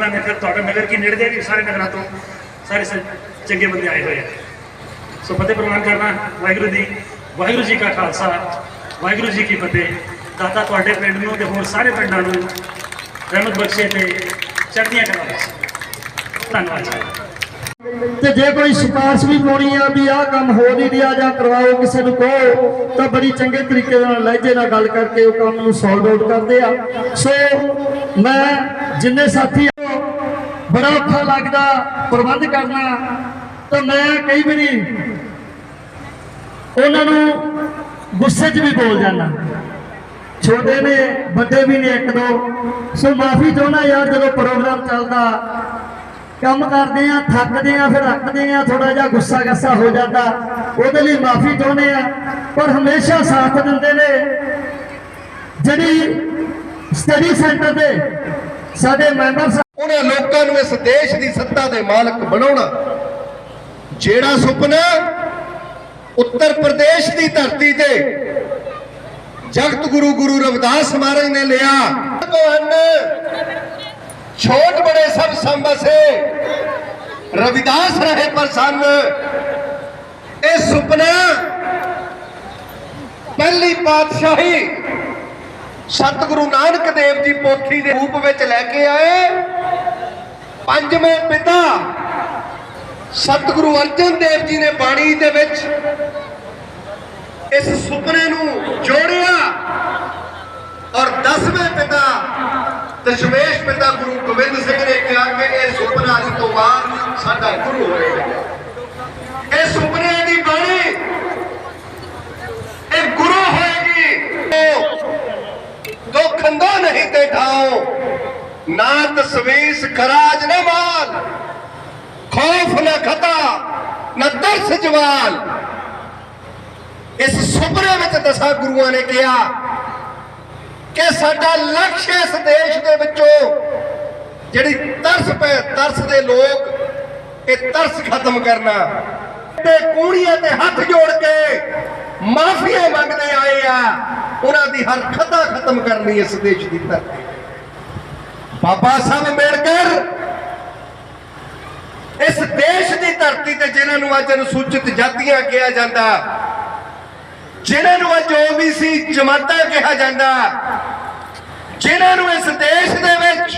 ਉਹਨਾਂ ਫਿਰ ਤੁਹਾਡੇ ਨਗਰ ਕੀ ਨੇੜੇ ਦੇ ਵੀ ਸਾਰੇ ਨਗਰਾਂ ਤੋਂ ਸਾਰੇ ਚੰਗੇ ਬੰਦੇ ਆਏ ਹੋਏ ਆ। ਸੋ ਫਤਿਹ ਪ੍ਰਵਾਨ ਕਰਨਾ ਵਾਹਿਗੁਰੂ ਦੀ ਵਾਹਿਗੁਰੂ ਜੀ ਕਾ ਖਾਲਸਾ, ਵਾਹਿਗੁਰੂ ਜੀ ਕੀ ਫਤਿਹ। ਦਾਤਾ ਤੁਹਾਡੇ ਪਿੰਡ ਨੂੰ ਤੇ ਹੋਰ ਸਾਰੇ ਪਿੰਡਾਂ ਨੂੰ ਰਹਿਮਤ ਬਖਸ਼ੇ ਤੇ ਚੜ੍ਹਦੀਆਂ ਕਲਾ ਬਖਸ਼ੇ ਧੰਨਵਾਦ ਤੇ ਜੇ ਕੋਈ ਸਿਫਾਰਿਸ਼ ਵੀ ਪਾਉਣੀ ਆ ਵੀ ਆਹ ਕੰਮ ਹੋ ਨਹੀਂ ਰਿਹਾ ਜਾਂ ਕਰਵਾਓ ਕਿਸੇ ਨੂੰ ਕਹੋ, ਤਾਂ ਬੜੀ ਚੰਗੇ ਤਰੀਕੇ ਨਾਲ ਲਹਿਜੇ ਨਾਲ ਗੱਲ ਕਰਕੇ ਉਹ ਕੰਮ ਨੂੰ ਸੋਲਵ ਆਊਟ ਕਰਦੇ ਆ। ਸੋ ਮੈਂ ਜਿੰਨੇ ਸਾਥੀ ਆ, ਬੜਾ ਔਖਾ ਲੱਗਦਾ ਪ੍ਰਬੰਧ ਕਰਨਾ। ਤਾਂ ਮੈਂ ਕਈ ਵਾਰੀ ਉਹਨਾਂ ਨੂੰ ਗੁੱਸੇ 'ਚ ਵੀ ਬੋਲ ਜਾਂਦਾ। ਛੋਟੇ ਨੇ ਵੱਡੇ ਵੀ ਨੇ ਇੱਕ ਦੋ। ਸੋ ਮਾਫੀ ਚਾਹੁੰਦਾ ਯਾਰ ਜਦੋਂ ਪ੍ਰੋਗਰਾਮ ਚੱਲਦਾ ਕੰਮ ਕਰਦੇ ਆ ਥੱਕਦੇ ਆ ਫਿਰ ਰੱਖਦੇ ਆ ਥੋੜਾ ਜਿਹਾ ਗੁੱਸਾ ਗੱਸਾ ਹੋ ਜਾਂਦਾ। ਉਹਦੇ ਲਈ ਮਾਫੀ ਚਾਹੁੰਦੇ ਆ। ਪਰ ਹਮੇਸ਼ਾ ਸਾਥ ਦਿੰਦੇ ਨੇ। ਜਿਹੜੀ ਸਟੱਡੀ ਸੈਂਟਰ ਦੇ ਸਾਡੇ ਮੈਂਬਰ ਉਹਨਾਂ ਲੋਕਾਂ ਨੂੰ ਇਸ ਦੇਸ਼ ਦੀ ਸੱਤਾ ਦੇ ਮਾਲਕ ਬਣਾਉਣਾ। ਜਿਹੜਾ ਸੁਪਨਾ ਉੱਤਰ ਪ੍ਰਦੇਸ਼ ਦੀ ਧਰਤੀ ਤੇ ਜਗਤ ਗੁਰੂ ਗੁਰੂ ਰਵਿਦਾਸ ਮਹਾਰਾਜ ਨੇ ਲਿਆ। ਭਗਵਾਨ, ਛੋਟ ਬੜੇ ਸਭ ਸੰਬਸੇ ਰਵਿਦਾਸ ਰਹੇ ਪ੍ਰਸੰਨ ਇਹ ਸੁਪਨਾ ਪਹਿਲੀ ਪਾਤਸ਼ਾਹੀ ਸਤਿਗੁਰੂ ਨਾਨਕ ਦੇਵ ਜੀ ਪੋਥੀ ਦੇ ਰੂਪ ਵਿੱਚ ਲੈ ਕੇ ਆਏ। ਪੰਜਵੇਂ ਪਿਤਾ ਸਤਿਗੁਰੂ ਅਰਜਨ ਦੇਵ ਜੀ ਨੇ ਬਾਣੀ ਦੇ ਵਿੱਚ ਇਸ ਸੁਪਨੇ ਨੂੰ ਜੋੜਿਆ। ਔਰ ਦਸਵੇਂ ਪਿਤਾ ਦਸ਼ਮੇਸ਼ ਪਿਤਾ ਗੁਰੂ ਗੋਬਿੰਦ ਸਿੰਘ ਨੇ ਕਿਹਾ ਕਿ ਇਹ ਸੁਪਨਾ ਅੱਜ ਤੋਂ ਬਾਅਦ ਸਾਡਾ ਗੁਰੂ ਹੋਏਗਾ ਇਹ ਸੁਪਨੇ ਦੀ ਬਾਣੀ ਇਹ ਗੁਰੂ ਹੋਏਗੀ ਉਹ ਦੋ ਖੰਦਾ ਨਹੀਂ ਤੇ ਨਾ ਤਸਵੀਸ ਖਰਾਜ ਨਾ ਮਾਲ, ਖੌਫ ਨਾ ਖਤਾ, ਨਾ ਤਰਸ ਜਵਾਲ। ਇਸ ਸੁਪਨੇ ਵਿੱਚ ਦਸਾਂ ਗੁਰੂਆਂ ਨੇ ਕਿਹਾ ਕਿ ਸਾਡਾ ਲਕਸ਼ ਇਸ ਦੇਸ਼ ਦੇ ਵਿੱਚੋਂ ਜਿਹੜੀ ਤਰਸ ਪੈ, ਤਰਸ ਦੇ ਲੋਕ, ਇਹ ਤਰਸ ਖਤਮ ਕਰਨਾ। ਤੇ ਕੂੜੀਆਂ ਤੇ ਹੱਥ ਜੋੜ ਕੇ ਮਾਫੀਆ ਮੰਗਦੇ ਆਏ ਆ, ਉਹਨਾਂ ਦੀ ਹਰ ਖਤਾ ਖਤਮ ਕਰਨੀ ਇਸ ਦੇਸ਼ ਦੀ ਧਰਤੀ। ਬਾਬਾ ਸਾਹਿਬ ਅੰਬੇਡਕਰ, ਇਸ ਦੇਸ਼ ਦੀ ਧਰਤੀ ਤੇ ਜਿਨ੍ਹਾਂ ਨੂੰ ਅੱਜ ਅਨੁਸੂਚਿਤ ਜਾਤੀਆਂ ਕਿਹਾ ਜਾਂਦਾ, ਜਿਨ੍ਹਾਂ ਨੂੰ ਅੱਜ ਓਬੀਸੀ ਜਮਾਤਾਂ ਕਿਹਾ ਜਾਂਦਾ, ਜਿਨ੍ਹਾਂ ਨੂੰ ਇਸ ਦੇਸ਼ ਦੇ ਵਿੱਚ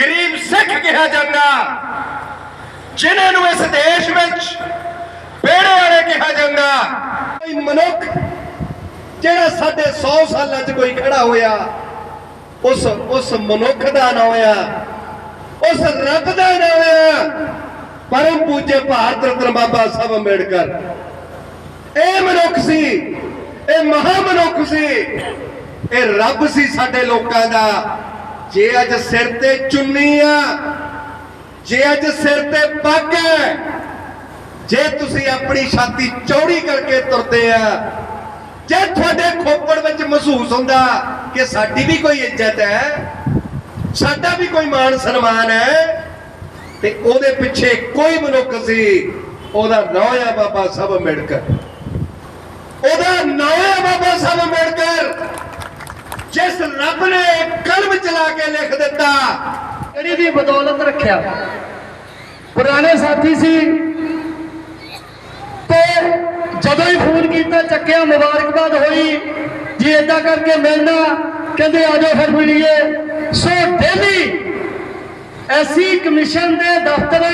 ਗਰੀਬ ਸਿੱਖ ਕਿਹਾ ਜਾਂਦਾ, ਜਿਨ੍ਹਾਂ ਨੂੰ ਇਸ ਦੇਸ਼ ਵਿੱਚ ਬੇੜੇ ਵਾਲੇ ਕਿਹਾ ਜਾਂਦਾ। ਕੋਈ ਮਨੁੱਖ ਜਿਹੜਾ ਸਾਡੇ 100 ਸਾਲਾਂ 'ਚ ਕੋਈ ਖੜਾ ਹੋਇਆ ਉਸ ਉਸ ਮਨੁੱਖ ਦਾ ਨਾਂ ਹੋਇਆ, ਉਸ ਰੱਬ ਦਾ ਨਾਂ ਹੋਇਆ। ਪਰਮ ਪੂਜੇ ਭਾਰਤ ਰਤਨ ਬਾਬਾ ਸਾਹਿਬ ਅੰਬੇਡਕਰ। ਇਹ ਮਨੁੱਖ ਸੀ, ਇਹ ਮਹਾ ਮਨੁੱਖ ਸੀ। ਇਹ ਰੱਬ ਸੀ ਸਾਡੇ ਲੋਕਾਂ ਦਾ। ਜੇ ਅੱਜ ਸਿਰ ਤੇ ਚੁੰਨੀ ਆ, ਜੇ ਅੱਜ ਸਿਰ ਤੇ ਪੱਗ ਹੈ ਜੇ ਤੁਸੀਂ ਆਪਣੀ ਛਾਤੀ ਚੌੜੀ ਕਰਕੇ ਤੁਰਦੇ ਆ ਜੇ ਤੁਹਾਡੇ ਖੋਪੜ ਵਿੱਚ ਮਹਿਸੂਸ ਹੁੰਦਾ ਕਿ ਸਾਡੀ ਵੀ ਕੋਈ ਇੱਜ਼ਤ ਹੈ, ਸਾਡਾ ਵੀ ਕੋਈ ਮਾਣ ਸਨਮਾਨ ਹੈ, ਤੇ ਉਹਦੇ ਪਿੱਛੇ ਕੋਈ ਮਨੁੱਖ ਸੀ, ਉਹਦਾ ਨਾਂ ਹੈ ਬਾਬਾ ਸਾਹਿਬ ਅੰਬੇਡਕਰ। ਉਹਦਾ ਨਾਂ ਹੈ ਬਾਬਾ ਸਾਹਿਬ ਅੰਬੇਡਕਰ। ਜਿਸ ਰੱਬ ਨੇ ਕਲਮ ਚਲਾ ਕੇ ਲਿਖ ਦਿੱਤਾ ਜਿਹੜੀ ਦੀ ਬਦੌਲਤ ਰੱਖਿਆ। ਪੁਰਾਣੇ ਸਾਥੀ ਸੀ ਜਦੋਂ ਹੀ ਫੋਨ ਕੀਤਾ, ਚੱਕਿਆ, ਮੁਬਾਰਕਬਾਦ ਹੋਈ। ਜੀ ਏਦਾਂ ਕਰਕੇ ਮਿਲਣਾ, ਕਹਿੰਦੇ ਆ ਜਾਓ ਫਿਰ ਮਿਲੀਏ। ਸੋ ਡੇਲੀ ਐਸੀ ਕਮਿਸ਼ਨ ਦੇ ਦਫ਼ਤਰ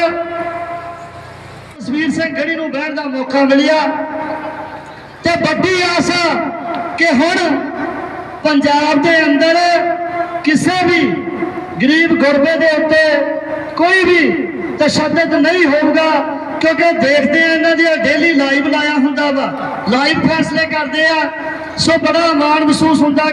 ਤਸਵੀਰ ਸਿੰਘ ਗੜੀ ਨੂੰ ਬਹਿਣ ਦਾ ਮੌਕਾ ਮਿਲਿਆ। ਤੇ ਵੱਡੀ ਆਸ ਕਿ ਹੁਣ ਪੰਜਾਬ ਦੇ ਅੰਦਰ ਕਿਸੇ ਵੀ ਗਰੀਬ ਗੁਰਬੇ ਦੇ ਉੱਤੇ ਕੋਈ ਵੀ ਤਸ਼ੱਦਦ ਨਹੀਂ ਹੋਊਗਾ। ਕਿਉਂਕਿ ਦੇਖਦੇ ਆ ਇਹਨਾਂ ਦੀਆਂ ਡੇਲੀ ਲਾਈਵ ਲਾਇਆ ਹੁੰਦਾ ਵਾ। ਲਾਈਵ ਫੈਸਲੇ ਕਰਦੇ ਆ। ਸੋ ਬੜਾ ਮਾਣ ਮਹਿਸੂਸ ਹੁੰਦਾ